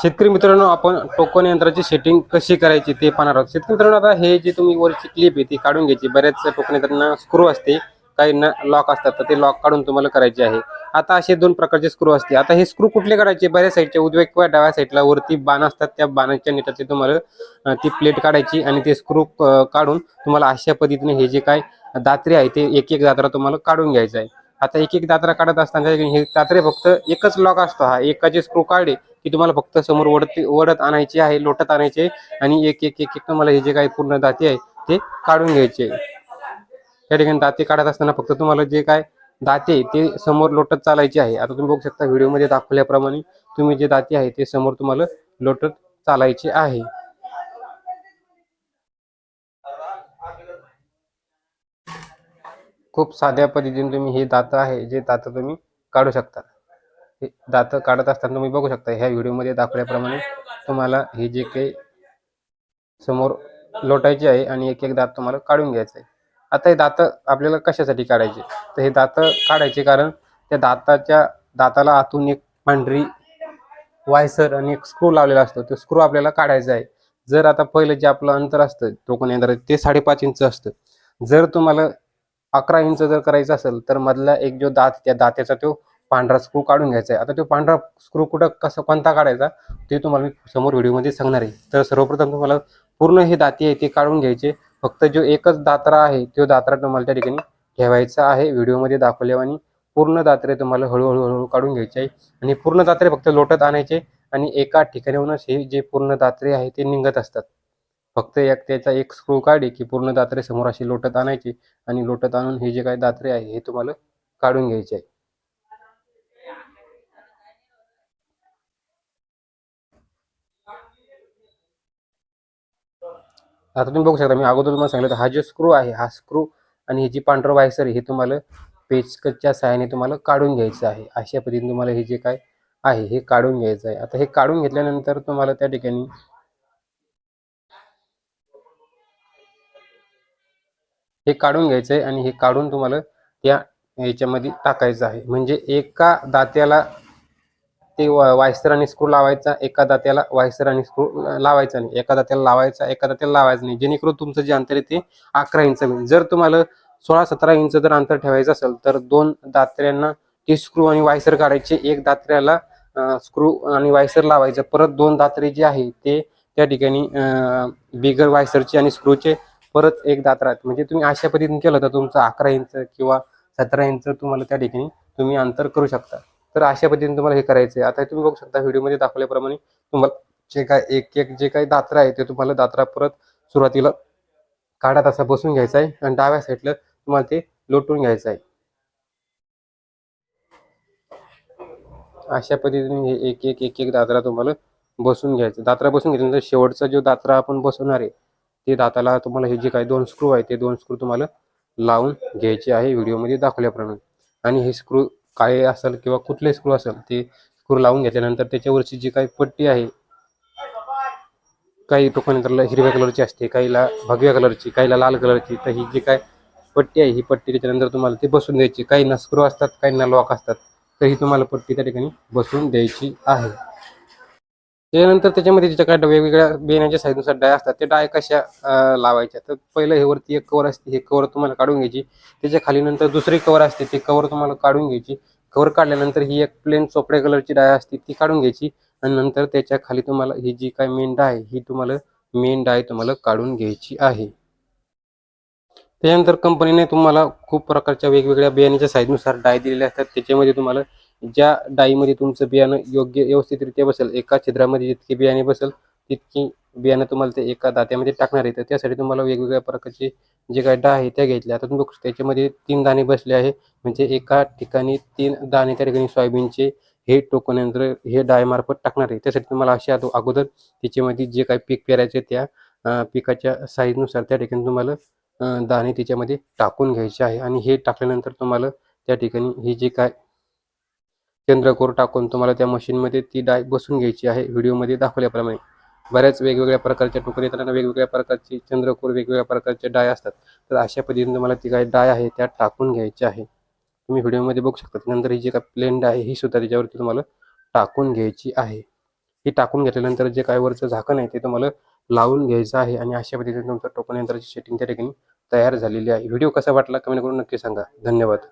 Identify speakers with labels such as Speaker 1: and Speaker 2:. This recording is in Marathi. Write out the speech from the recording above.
Speaker 1: शेतकरी मित्रांनो आपण टोकन यंत्राची सेटिंग कशी करायची ते पाहणार आहोत. शेतकरी मित्रांनो आता हे जे तुम्ही वरची क्लिप आहे ती काढून घ्यायची. बऱ्याच टोकन यंत्रांना स्क्रू असते. काहींना लॉक असतात तर ते लॉक काढून तुम्हाला करायचे आहे. आता असे दोन प्रकारचे स्क्रू असते. आता हे स्क्रू कुठले काढायचे? बऱ्याच साईडच्या उजव्या किंवा डाव्या साईडला वरती बाण असतात. त्या बाणाच्या नेटाचे तुम्हाला ती प्लेट काढायची आणि ते स्क्रू काढून तुम्हाला अशा पद्धतीने हे जे काय दात्रे आहे ते एक एक दात्रा तुम्हाला काढून घ्यायचं आहे. आता एक एक दात्रा काढत असताना हे दात्रे फक्त एकच लॉक असतो हा. एकाचे स्क्रू काढले की तुम्हाला फक्त समोर ओढत ओढत आणायचे आहे लोटत आणायचे आणि एक एक एक एक तुम्हाला हे जे काही पूर्ण दाते आहे ते काढून घ्यायचे. त्या ठिकाणी दाते काढत असताना फक्त तुम्हाला जे काय दाते आहे ते समोर लोटत चालायचे आहे. आता तुम्ही बघू शकता व्हिडिओमध्ये दाखवल्याप्रमाणे तुम्ही जे दाते आहे ते समोर तुम्हाला लोटत चालायचे आहे. खूप साध्या पद्धतीने तुम्ही हे दात आहे जे दात तुम्ही काढू शकता. हे दात काढत असताना तुम्ही बघू शकता ह्या व्हिडिओमध्ये दाखवल्याप्रमाणे तुम्हाला हे जे काही समोर लोटायचे आहे आणि एक एक दात तुम्हाला काढून घ्यायचं आहे. आता हे दात आपल्याला कशासाठी काढायचे? तर हे दात काढायचे कारण त्या दाताच्या दाताला आतून एक पांढरी वायसर आणि एक स्क्रू लावलेला असतो. तो स्क्रू आपल्याला काढायचा आहे. जर आता पहिलं जे आपलं अंतर असतं टोकन यंत्र ते साडेपाच इंच असतं. जर तुम्हाला अकरा इंच जर करायचं असेल तर मधला एक जो दात त्या दात्याचा तो पांढरा स्क्रू काढून घ्यायचा आहे. आता तो पांढरा स्क्रू कुठं कसा कोणता काढायचा ते तुम्हाला मी समोर व्हिडिओमध्ये सांगणार आहे. तर सर्वप्रथम तुम्हाला पूर्ण हे दाती आहे ते काढून घ्यायचे. फक्त जो एकच दात्रा आहे तो दात्रा तुम्हाला त्या ठिकाणी ठेवायचा आहे. व्हिडिओमध्ये दाखवल्यावानी पूर्ण दात्रे तुम्हाला हळूहळू हळूहळू काढून घ्यायचे आहे. आणि पूर्ण दात्रे फक्त लोटत आणायचे आणि एका ठिकाणाहूनच हे जे पूर्ण दात्रे आहे ते निघत असतात. फक्त एक त्याचा एक स्क्रू काढे की पूर्ण दात्रे समोर अशी लोटत आणायची आणि लोटत आणून हे जे काय दात्रे आहे हे तुम्हाला काढून घ्यायचे आहे. आता तुम्ही बघू शकता मी अगोदर तुम्हाला सांगितलं हा जो स्क्रू आहे हा स्क्रू आणि हे जी पांढरं वायसर हे तुम्हाला पेचकच्या सहाय्याने तुम्हाला काढून घ्यायचं आहे. अशा पद्धतीने तुम्हाला हे जे काय आहे हे काढून घ्यायचं आहे. आता हे काढून घेतल्यानंतर तुम्हाला त्या ठिकाणी हे काढून घ्यायचं आहे आणि हे काढून तुम्हाला त्या याच्यामध्ये टाकायचं आहे. म्हणजे एका दात्याला ते वायसर आणि स्क्रू लावायचा एका दात्याला वायसर आणि स्क्रू लावायचा नाही. एका दात्याला लावायचा एका दात्याला लावायचा नाही. जेणेकरून तुमचं जे अंतर आहे ते अकरा इंच होईल. जर तुम्हाला सोळा सतरा इंच जर अंतर ठेवायचं असेल तर दोन दात्र्यांना ते स्क्रू आणि वायसर काढायचे. एक दात्र्याला स्क्रू आणि वायसर लावायचं. परत दोन दात्रे जे आहे ते त्या ठिकाणी बिगर वायसरचे आणि स्क्रूचे परत एक दात्रा म्हणजे तुम्ही अशा पद्धतीने केलं तर तुमचं अकरा इंच किंवा सतरा इंच तुम्हाला त्या ठिकाणी तुम्ही अंतर करू शकता. तर अशा पद्धतीने तुम्हाला हे करायचं आहे आता तुम्ही बघू शकता व्हिडिओमध्ये दाखवल्याप्रमाणे तुम्हाला जे काय एक एक जे काही दात्रा आहे ते तुम्हाला दात्रा परत सुरुवातीला काढा तसा बसून घ्यायचा आहे आणि डाव्या साईडला तुम्हाला ते लोटून घ्यायचं आहे. अशा पद्धतीने हे एक एक एक एक दात्रा तुम्हाला बसून घ्यायचं. दात्रा बसून घेतल्यानंतर शेवटचा जो दात्रा आपण बसवणार आहे ते दाताला तुम्हाला हे जे काही दोन स्क्रू आहे ते दोन स्क्रू तुम्हाला लावून घ्यायचे आहे. व्हिडिओमध्ये दाखवल्याप्रमाणे. आणि हे स्क्रू काय असेल किंवा कुठले स्क्रू असेल ते स्क्रू लावून घेतल्यानंतर त्याच्यावरची जी काही पट्टी आहे काही टोकनंतरला हिरव्या कलरची असते काहीला भगव्या कलरची काहीला लाल कलरची तर ही जी काय पट्टी आहे ही पट्टी त्याच्यानंतर तुम्हाला ते बसून द्यायची. काही ना स्क्रू असतात काहींना लॉक असतात तर ही तुम्हाला पट्टी त्या ठिकाणी बसून द्यायची आहे. त्याच्यानंतर त्याच्यामध्ये ज्याच्या काय वेगवेगळ्या बेण्याच्या साईजनुसार डाय असतात. ते डाय कशा लावायच्या? तर पहिलं हे वरती एक कवर असते हे कवर तुम्हाला काढून घ्यायची. त्याच्याखाली नंतर दुसरी कवर असते ती कवर तुम्हाला काढून घ्यायची. कवर काढल्यानंतर ही एक प्लेन चोपड्या कलरची डाय असते ती काढून घ्यायची. आणि नंतर त्याच्याखाली तुम्हाला ही जी काय मेन डाय आहे, ही तुम्हाला मेन डाय तुम्हाला काढून घ्यायची आहे. त्यानंतर कंपनीने तुम्हाला खूप प्रकारच्या वेगवेगळ्या बियाण्याच्या साईजनुसार डाय दिलेल्या असतात. त्याच्यामध्ये तुम्हाला ज्या डाईमध्ये तुमचं बियाणं योग्य व्यवस्थितरित्या बसेल एका छिद्रामध्ये जितकी बियाणे बसेल तितकी बियाणं तुम्हाला ते एका दात्यामध्ये टाकणार आहे तर त्यासाठी तुम्हाला वेगवेगळ्या प्रकारचे जे काय डाळ आहे त्या घेतल्या. आता तुम्ही बघू त्याच्यामध्ये तीन दाणे बसले आहे म्हणजे एका ठिकाणी तीन दाणे त्या ठिकाणी सोयाबीनचे हे टोकन यंत्र हे डायमार्फत टाकणार आहे. त्यासाठी तुम्हाला अशा अगो- अगोदर त्याच्यामध्ये जे काही पीक पेरायचे त्या पिकाच्या साईजनुसार त्या ठिकाणी तुम्हाला दाणे त्याच्यामध्ये टाकून घ्यायचे आहे. आणि हे टाकल्यानंतर तुम्हाला त्या ठिकाणी ही जी काय केंद्रकोर टाकून तुम्हाला त्या मशीनमध्ये ती डाय बसून घ्यायची आहे. व्हिडिओमध्ये दाखवल्याप्रमाणे. बऱ्याच वेगवेगळ्या प्रकारच्या टोकन येताना वेगवेगळ्या प्रकारची चंद्रकोर वेगवेगळ्या प्रकारचे डाय असतात. तर अशा पद्धतीने तुम्हाला ती काय डाय आहे त्या टाकून घ्यायची आहे. तुम्ही व्हिडिओमध्ये बघू शकता. नंतर ही जी काय प्लेन डाय आहे ही सुद्धा त्याच्यावरती तुम्हाला टाकून घ्यायची आहे. ही टाकून घेतल्यानंतर जे काय वरचं झाकण आहे ते तुम्हाला लावून घ्यायचं आहे आणि अशा पद्धतीने तुमचं टोकन यंत्राची सेटिंग त्या ठिकाणी तयार झालेली आहे. व्हिडिओ कसा वाटला कमेंट करून नक्की सांगा. धन्यवाद.